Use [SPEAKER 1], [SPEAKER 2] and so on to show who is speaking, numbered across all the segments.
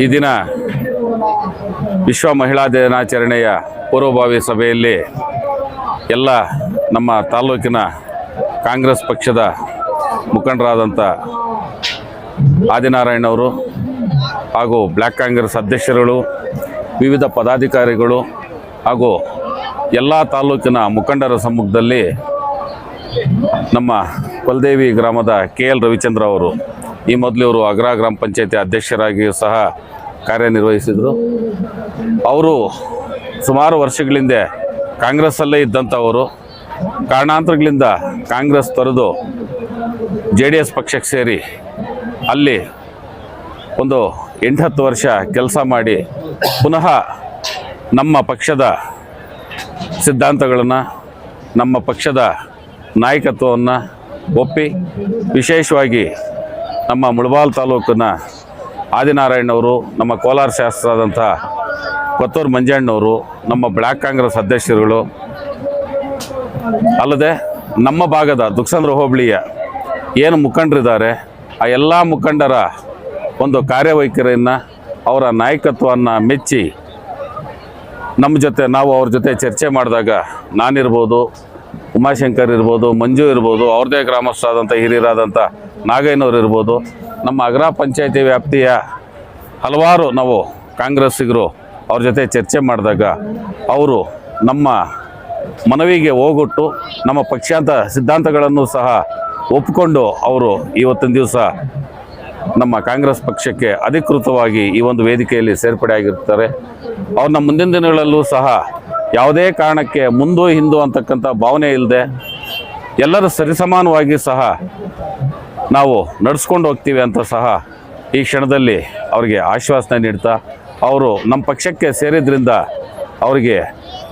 [SPEAKER 1] ಈ ದಿನ ವಿಶ್ವ ಮಹಿಳಾ ದಿನಾಚರಣೆಯ ಪೂರ್ವಭಾವಿ ಸಭೆಯಲ್ಲಿ ಎಲ್ಲ ನಮ್ಮ ತಾಲೂಕಿನ ಕಾಂಗ್ರೆಸ್ ಪಕ್ಷದ ಮುಖಂಡರಾದಂಥ ಆದಿನಾರಾಯಣವರು ಹಾಗೂ ಬ್ಲ್ಯಾಕ್ ಕಾಂಗ್ರೆಸ್ ಅಧ್ಯಕ್ಷರುಗಳು, ವಿವಿಧ ಪದಾಧಿಕಾರಿಗಳು ಹಾಗೂ ಎಲ್ಲ ತಾಲೂಕಿನ ಮುಖಂಡರ ಸಮ್ಮುಖದಲ್ಲಿ ನಮ್ಮ ಕೊಲ್ದೇವಿ ಗ್ರಾಮದ ಕೆ ಎಲ್ ರವಿಚಂದ್ರ ಅವರು ಈ ಮೊದಲು ಇವರು ಅಗ್ರ ಗ್ರಾಮ ಪಂಚಾಯತಿ ಅಧ್ಯಕ್ಷರಾಗಿಯೂ ಸಹ ಕಾರ್ಯನಿರ್ವಹಿಸಿದರು. ಅವರು ಸುಮಾರು ವರ್ಷಗಳಿಂದ ಕಾಂಗ್ರೆಸ್ಸಲ್ಲೇ ಇದ್ದಂಥವರು. ಕಾರಣಾಂತರಗಳಿಂದ ಕಾಂಗ್ರೆಸ್ ತೊರೆದು ಜೆ ಡಿ ಎಸ್ ಪಕ್ಷಕ್ಕೆ ಸೇರಿ ಅಲ್ಲಿ ಒಂದು ಎಂಟತ್ತು ವರ್ಷ ಕೆಲಸ ಮಾಡಿ ಪುನಃ ನಮ್ಮ ಪಕ್ಷದ ಸಿದ್ಧಾಂತಗಳನ್ನು, ನಮ್ಮ ಪಕ್ಷದ ನಾಯಕತ್ವವನ್ನು ಒಪ್ಪಿ ವಿಶೇಷವಾಗಿ ನಮ್ಮ ಮುಳಬಾಲ್ ತಾಲೂಕಿನ ಆದಿನಾರಾಯಣವರು ನಮ್ಮ ಕೋಲಾರ ಶಾಸ್ತ್ರರಾದಂಥ ಕೊತ್ತೂರು ಮಂಜಣ್ಣವರು, ನಮ್ಮ ಬ್ಲ್ಯಾಕ್ ಕಾಂಗ್ರೆಸ್ ಅಧ್ಯಕ್ಷರುಗಳು, ಅಲ್ಲದೆ ನಮ್ಮ ಭಾಗದ ದುಕ್ಸಂದ್ರ ಹೋಬಳಿಯ ಏನು ಮುಖಂಡರಿದ್ದಾರೆ, ಆ ಎಲ್ಲ ಮುಖಂಡರ ಒಂದು ಕಾರ್ಯವೈಖರಿಯನ್ನು ಅವರ ನಾಯಕತ್ವವನ್ನು ಮೆಚ್ಚಿ ನಮ್ಮ ಜೊತೆ, ನಾವು ಅವ್ರ ಜೊತೆ ಚರ್ಚೆ ಮಾಡಿದಾಗ ನಾನಿರ್ಬೋದು, ಉಮಾಶಂಕರ್ ಇರ್ಬೋದು, ಮಂಜು ಇರ್ಬೋದು, ಅವ್ರದೇ ಗ್ರಾಮಸ್ಥರಾದಂಥ, ಹಿರಿಯರಾದಂಥ ನಾಗಯ್ಯನವ್ರು ಇರ್ಬೋದು. ನಮ್ಮ ಅಗ್ರ ಪಂಚಾಯತಿ ವ್ಯಾಪ್ತಿಯ ಹಲವಾರು ನಾವು ಕಾಂಗ್ರೆಸ್ಸಿಗರು ಅವ್ರ ಜೊತೆ ಚರ್ಚೆ ಮಾಡಿದಾಗ ಅವರು ನಮ್ಮ ಮನವಿಗೆ ಹೋಗೊಟ್ಟು ನಮ್ಮ ಪಕ್ಷಾಂತ ಸಿದ್ಧಾಂತಗಳನ್ನು ಸಹ ಒಪ್ಪಿಕೊಂಡು ಅವರು ಇವತ್ತಿನ ದಿವಸ ನಮ್ಮ ಕಾಂಗ್ರೆಸ್ ಪಕ್ಷಕ್ಕೆ ಅಧಿಕೃತವಾಗಿ ಈ ಒಂದು ವೇದಿಕೆಯಲ್ಲಿ ಸೇರ್ಪಡೆ ಆಗಿರ್ತಾರೆ. ಮುಂದಿನ ದಿನಗಳಲ್ಲೂ ಸಹ ಯಾವುದೇ ಕಾರಣಕ್ಕೆ ಮುಂದು ಹಿಂದೂ ಅಂತಕ್ಕಂಥ ಭಾವನೆ ಇಲ್ಲದೆ ಎಲ್ಲರೂ ಸರಿಸಮಾನವಾಗಿ ಸಹ ನಾವು ನಡೆಸ್ಕೊಂಡು ಹೋಗ್ತೀವಿ ಅಂತ ಸಹ ಈ ಕ್ಷಣದಲ್ಲಿ ಅವರಿಗೆ ಆಶ್ವಾಸನೆ ನೀಡ್ತಾ ಅವರು ನಮ್ಮ ಪಕ್ಷಕ್ಕೆ ಸೇರಿದ್ರಿಂದ ಅವರಿಗೆ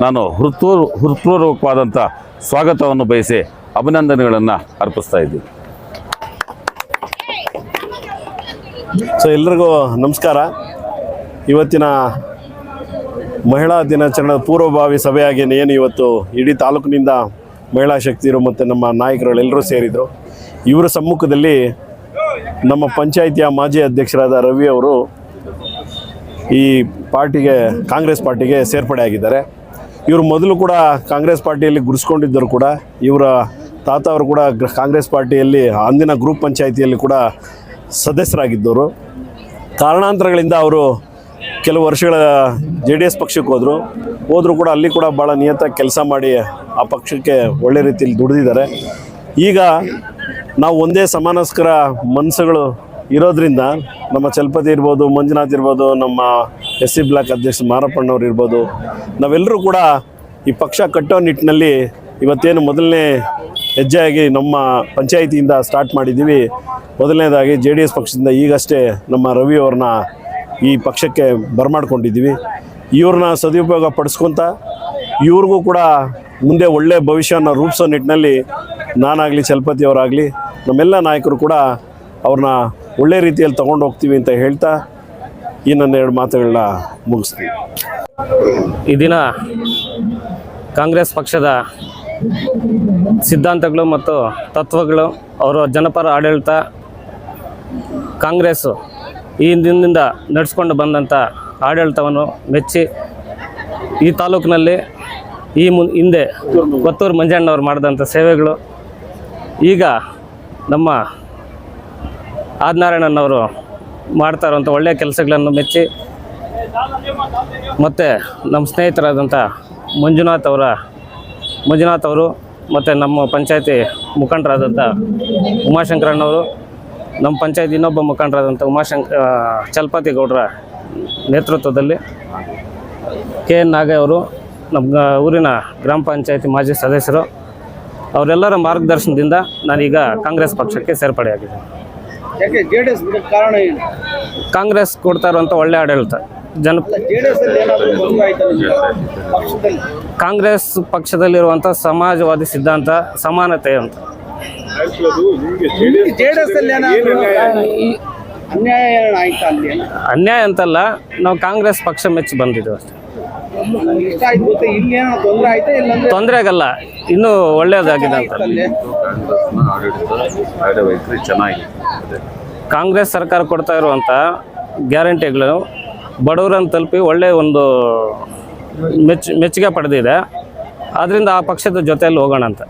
[SPEAKER 1] ನಾನು ಹೃತ್ಪೂರ್, ಹೃತ್ಪೂರ್ವಕವಾದಂಥ ಸ್ವಾಗತವನ್ನು ಬಯಸಿ ಅಭಿನಂದನೆಗಳನ್ನು ಅರ್ಪಿಸ್ತಾ ಇದ್ದೀನಿ.
[SPEAKER 2] ಸೊ, ಎಲ್ರಿಗೂ ನಮಸ್ಕಾರ. ಇವತ್ತಿನ ಮಹಿಳಾ ದಿನಾಚರಣೆ ಪೂರ್ವಭಾವಿ ಸಭೆಯಾಗಿ ಏನು ಇವತ್ತು ಇಡೀ ತಾಲೂಕಿನಿಂದ ಮಹಿಳಾ ಶಕ್ತಿಯರು ಮತ್ತು ನಮ್ಮ ನಾಯಕರುಗಳೆಲ್ಲರೂ ಸೇರಿದರು. ಇವರ ಸಮ್ಮುಖದಲ್ಲಿ ನಮ್ಮ ಪಂಚಾಯಿತಿಯ ಮಾಜಿ ಅಧ್ಯಕ್ಷರಾದ ರವಿ ಅವರು ಈ ಪಾರ್ಟಿಗೆ, ಕಾಂಗ್ರೆಸ್ ಪಾರ್ಟಿಗೆ ಸೇರ್ಪಡೆ ಆಗಿದ್ದಾರೆ. ಇವರು ಮೊದಲು ಕೂಡ ಕಾಂಗ್ರೆಸ್ ಪಾರ್ಟಿಯಲ್ಲಿ ಗುರುಸ್ಕೊಂಡಿದ್ದರು ಕೂಡ. ಇವರ ತಾತ ಅವರು ಕೂಡ ಗ್ರ- ಕಾಂಗ್ರೆಸ್ ಪಾರ್ಟಿಯಲ್ಲಿ, ಅಂದಿನ ಗ್ರೂಪ್ ಪಂಚಾಯಿತಿಯಲ್ಲಿ ಕೂಡ ಸದಸ್ಯರಾಗಿದ್ದವರು. ಕಾರಣಾಂತರಗಳಿಂದ ಅವರು ಕೆಲವು ವರ್ಷಗಳ ಜೆ ಡಿ ಎಸ್ ಪಕ್ಷಕ್ಕೆ ಹೋದರು. ಹೋದರೂ ಕೂಡ ಅಲ್ಲಿ ಕೂಡ ಭಾಳ ನಿಯತ ಕೆಲಸ ಮಾಡಿ ಆ ಪಕ್ಷಕ್ಕೆ ಒಳ್ಳೆ ರೀತಿಯಲ್ಲಿ ದುಡಿದಿದ್ದಾರೆ. ಈಗ ನಾವು ಒಂದೇ ಸಮಾನಸ್ಕರ ಮನಸ್ಸುಗಳು ಇರೋದ್ರಿಂದ ನಮ್ಮ ಚಲಪತಿ ಇರ್ಬೋದು, ಮಂಜುನಾಥ್ ಇರ್ಬೋದು, ನಮ್ಮ ಎಸ್ ಸಿ ಬ್ಲಾಕ್ ಅಧ್ಯಕ್ಷ ಮಾರಪ್ಪಣ್ಣವ್ರು ಇರ್ಬೋದು, ನಾವೆಲ್ಲರೂ ಕೂಡ ಈ ಪಕ್ಷ ಕಟ್ಟೋ ನಿಟ್ಟಿನಲ್ಲಿ ಇವತ್ತೇನು ಮೊದಲನೇ ಹೆಜ್ಜೆಯಾಗಿ ನಮ್ಮ ಪಂಚಾಯಿತಿಯಿಂದ ಸ್ಟಾರ್ಟ್ ಮಾಡಿದ್ದೀವಿ. ಮೊದಲನೇದಾಗಿ ಜೆ ಡಿ ಎಸ್ ಪಕ್ಷದಿಂದ ಈಗಷ್ಟೇ ನಮ್ಮ ರವಿ ಅವ್ರನ್ನ ಈ ಪಕ್ಷಕ್ಕೆ ಬರಮಾಡ್ಕೊಂಡಿದ್ದೀವಿ. ಇವ್ರನ್ನ ಸದುಪಯೋಗ ಪಡಿಸ್ಕೊತ ಇವ್ರಿಗೂ ಕೂಡ ಮುಂದೆ ಒಳ್ಳೆಯ ಭವಿಷ್ಯವನ್ನು ರೂಪಿಸೋ ನಿಟ್ಟಿನಲ್ಲಿ ನಾನಾಗಲಿ ಚಲಪತಿಯವರಾಗಲಿ ನಮ್ಮೆಲ್ಲ ನಾಯಕರು ಕೂಡ ಅವ್ರನ್ನ ಒಳ್ಳೆ ರೀತಿಯಲ್ಲಿ ತೊಗೊಂಡು ಹೋಗ್ತೀವಿ ಅಂತ ಹೇಳ್ತಾ ಈ ನನ್ನ ಎರಡು ಮಾತುಗಳನ್ನ ಮುಗಿಸ್ತೀವಿ
[SPEAKER 3] ಈ ದಿನ ಕಾಂಗ್ರೆಸ್ ಪಕ್ಷದ ಸಿದ್ಧಾಂತಗಳು ಮತ್ತು ತತ್ವಗಳು ಅವರ ಜನಪರ ಆಡಳಿತ ಕಾಂಗ್ರೆಸ್ಸು ಈ ದಿನದಿಂದ ನಡೆಸ್ಕೊಂಡು ಬಂದಂಥ ಆಡಳಿತವನ್ನು ಮೆಚ್ಚಿ ಈ ತಾಲೂಕಿನಲ್ಲಿ ಈ ಮುನ್ ಹಿಂದೆ ಕೊತ್ತೂರು ಮಂಜಣ್ಣವ್ರು ಮಾಡಿದಂಥ ಸೇವೆಗಳು. ಈಗ ನಮ್ಮ ಆದಿನಾರಾಯಣನವರು ಮಾಡ್ತಾ ಇರುವಂಥ ಒಳ್ಳೆಯ ಕೆಲಸಗಳನ್ನು ಮೆಚ್ಚಿ, ಮತ್ತು ನಮ್ಮ ಸ್ನೇಹಿತರಾದಂಥ ಮಂಜುನಾಥ್ ಅವರ ಮಂಜುನಾಥ್ ಅವರು ಮತ್ತು ನಮ್ಮ ಪಂಚಾಯತಿ ಮುಖಂಡರಾದಂಥ ಉಮಾಶಂಕರಣ್ಣವರು ನಮ್ಮ ಪಂಚಾಯತಿ ಇನ್ನೊಬ್ಬ ಮುಖಂಡರಾದಂಥ ಉಮಾಶಂಕ ಚಲಪತಿ ಗೌಡರ ನೇತೃತ್ವದಲ್ಲಿ ಕೆ ಎನ್ ನಾಗೇ ಅವರು ನಮ್ಮ ಊರಿನ ಗ್ರಾಮ ಪಂಚಾಯತಿ ಮಾಜಿ ಸದಸ್ಯರು ಅವರೆಲ್ಲರ ಮಾರ್ಗದರ್ಶನದಿಂದ ನಾನೀಗ ಕಾಂಗ್ರೆಸ್ ಪಕ್ಷಕ್ಕೆ ಸೇರ್ಪಡೆಯಾಗಿದ್ದೇನೆ
[SPEAKER 4] ಯಾಕೆ ಜೆಡಿಎಸ್ ಬಿಡೋಕ್ ಕಾರಣ ಏನು?
[SPEAKER 3] ಕಾಂಗ್ರೆಸ್ ಕೊಡ್ತಾ ಇರುವಂಥ ಒಳ್ಳೆ ಆಡಳಿತ ಜನ
[SPEAKER 4] ಜೆಡಿಎಸ್ ಅಲ್ಲಿ ಏನಾದ್ರು ತೊಂದರೆ ಆಯ್ತಾ ಪಕ್ಷದಲ್ಲಿ?
[SPEAKER 3] ಕಾಂಗ್ರೆಸ್ ಪಕ್ಷದಲ್ಲಿರುವಂಥ ಸಮಾಜವಾದಿ ಸಿದ್ಧಾಂತ ಸಮಾನತೆ ಅಂತ.
[SPEAKER 4] ಅನ್ಯಾಯ
[SPEAKER 3] ಅಂತಲ್ಲ ನಾವು ಕಾಂಗ್ರೆಸ್ ಪಕ್ಷ ಮೆಚ್ಚಿ ಬಂದಿದ್ದೇವೆ ಅಷ್ಟೇ.
[SPEAKER 4] ತೊಂದರೆ ಆಯ್ತಾ ಇಲ್ಲಾಂದ್ರೆ?
[SPEAKER 3] ತೊಂದರೆ ಆಗಲ್ಲ ಇನ್ನೂ ಒಳ್ಳೆಯದಾಗಿದೆ ಅಂತ. ಕಾಂಗ್ರೆಸ್ ಸರ್ಕಾರ ಕೊಡ್ತಾ ಇರುವಂಥ ಗ್ಯಾರಂಟಿಗಳು ಬಡವರನ್ನು ತಲುಪಿ ಒಳ್ಳೆಯ ಒಂದು ಮೆಚ್ಚು ಮೆಚ್ಚುಗೆ ಪಡೆದಿದೆ. ಆದ್ದರಿಂದ ಆ ಪಕ್ಷದ ಜೊತೆಯಲ್ಲಿ ಹೋಗೋಣ ಅಂತ.